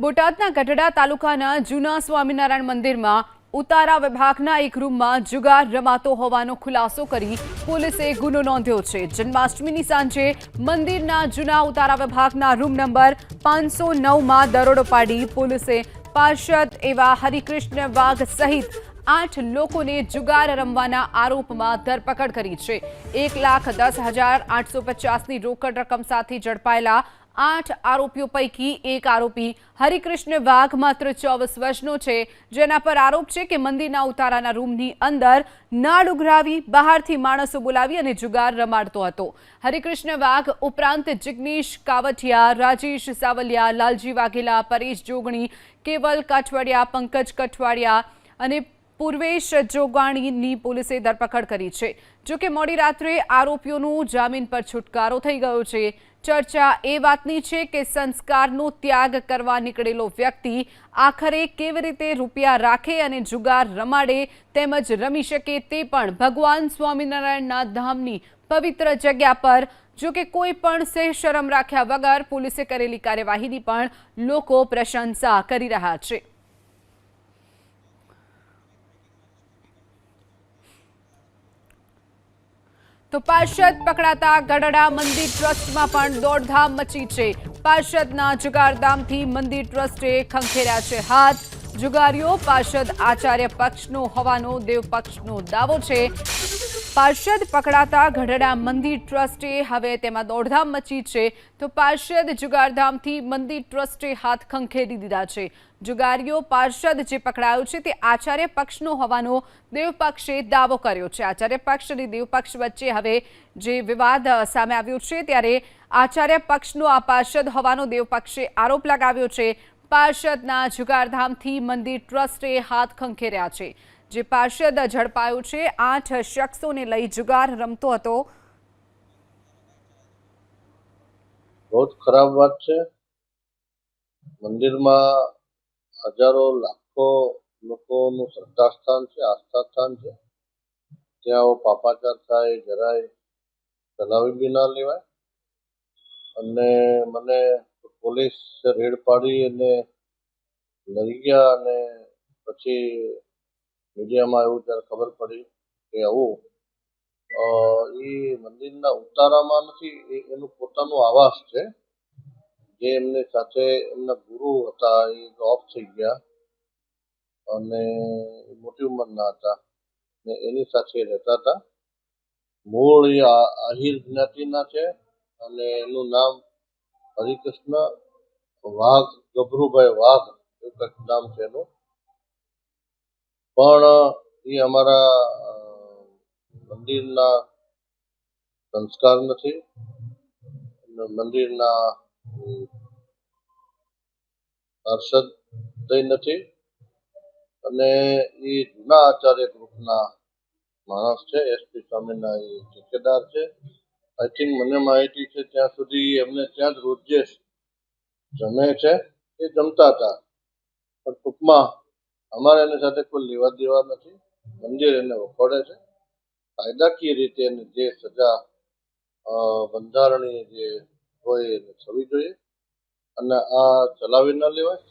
બોટાદના ગઢડા તાલુકાના જૂના સ્વામિનારાયણ મંદિરમાં ઉતારા વિભાગના એક રૂમમાં જુગાર રમાતો હોવાનો ખુલાસો કરી પોલીસે ગુનો નોંધ્યો છે. જન્માષ્ટમીની સાંજે મંદિરના જૂના ઉતારા વિભાગના રૂમ નંબર પાંચસો નવમાં દરોડો પાડી પોલીસે પાર્ષદ એવા હરિકૃષ્ણ વાઘ સહિત આઠ લોકોને જુગાર રમવાના આરોપમાં ધરપકડ કરી છે. એક લાખ દસ હજાર આઠસો પચાસની રોકડ રકમ સાથે ઝડપાયેલા આઠ આરોપીઓ પૈકી એક આરોપી હરિકૃષ્ણ વાઘ માત્ર ચોવીસ વર્ષનો છે. જેના પર આરોપ છે કે મંદિરના ઉતારાના રૂમની અંદર નાળ ઉઘરાવી બહારથી માણસો બોલાવી અને જુગાર રમાડતો હતો. હરિકૃષ્ણ વાઘ ઉપરાંત જિગ્નેશ કાવઠિયા, રાજેશ સાવલિયા, લાલજી વાઘેલા, પરેશ જોગણી, કેવલ કાઠવાડિયા, પંકજ કઠવાડિયા અને પૂર્વેશ જોગાણીની પોલીસે ધરપકડ કરી છે. જોકે મોડી રાત્રે આરોપીઓનું જામીન પર છુટકારો થઈ ગયો છે. ચર્ચા એ વાતની છે કે સંસ્કારનો ત્યાગ કરવા નીકળેલો વ્યક્તિ આખરે કેવી રીતે રૂપિયા રાખે અને જુગાર રમાડે તેમજ રમી શકે તે પણ ભગવાન સ્વામિનારાયણના ધામની પવિત્ર જગ્યા પર જો કે કોઈ પણ સે શરમ રાખ્યા વગર પોલીસે કરેલી કાર્યવાહીની પણ લોકો પ્રશંસા કરી રહ્યા છે. તો પાર્ષદ પકડાતા ગઢડા મંદિર ટ્રસ્ટમાં પણ દોડધામ મચી છે. પાર્ષદના જુગારધામથી મંદિર ટ્રસ્ટે ખંખેર્યા છે હાથ. જુગારીઓ પાર્ષદ આચાર્ય પક્ષનો હોવાનો દેવ પક્ષનો દાવો છે. પાર્ષદ પકડાતા ગઢડા મંદિર ટ્રસ્ટે હવે તેમાં દોડધામ મચી છે. તો પાર્ષદ જુગારધામથી મંદિર ટ્રસ્ટે હાથ ખંખેરી દીધા છે. જુગારીઓ પાર્ષદ જે પકડાયો છે તે આચાર્ય પક્ષનો હોવાનો દેવપક્ષે દાવો કર્યો છે. આચાર્ય પક્ષ અને દેવપક્ષ વચ્ચે હવે જે વિવાદ સામે આવ્યો છે ત્યારે આચાર્ય પક્ષનો આ પાર્ષદ હોવાનો દેવપક્ષે આરોપ લગાવ્યો છે. પાર્ષદના જુગારધામથી મંદિર ટ્રસ્ટે હાથ ખંખેર્યા છે. જે પાર્ષદ ઝડપાયો છે, આઠ શખ્સોને લઈ જુગાર રમતો હતો. બહુ ખરાબ વાત છે. મંદિરમાં હજારો, લાખો લોકોનું શ્રદ્ધા સ્થાન છે આસ્થા સ્થાન છે. ત્યાં પાપાચાર થાય, જરાય ચલાવી બી ના લેવાય. અને મને પોલીસ રેડ પાડી અને લઈ ગયા અને પછી મીડિયામાં એવું ત્યારે ખબર પડી કે આવું એ મંદિરના ઉતારામાં નથી એનું પોતાનું આવાસ છે. જે એમની સાથે એમના ગુરુ હતા, એ ઓફ થઈ ગયા. અને મોટી ઉંમરના હતા. ને એની સાથે રહેતા હતા. મૂળ એ આહિર જ્ઞાતિના છે અને એનું નામ હરિકૃષ્ણ વાઘ, ગભરુભાઈ વાઘ, એવું કંઈક નામ છે એનું. પણ એ અમારા મંદિરના સંસ્કાર નથી. મંદિરના અમ, થઈ નથી. અને એ જૂના આચાર્ય ગ્રુપના માણસ છે એસપી સ્વામીના એ ઠેકેદાર છે. આઈ થિંક મને માહિતી છે ત્યાં સુધી એમને ત્યાં જ રોજે જમે છે. એ જમતા હતા. પણ ટૂંકમાં અમારે એની સાથે કોઈ લેવા દેવા નથી. મંદિર એને વખોડે છે. કાયદાકીય રીતે એને જે સજા બંધારણીય જે હોય એને થવી જોઈએ. અને આ ચલાવી ન લેવાય.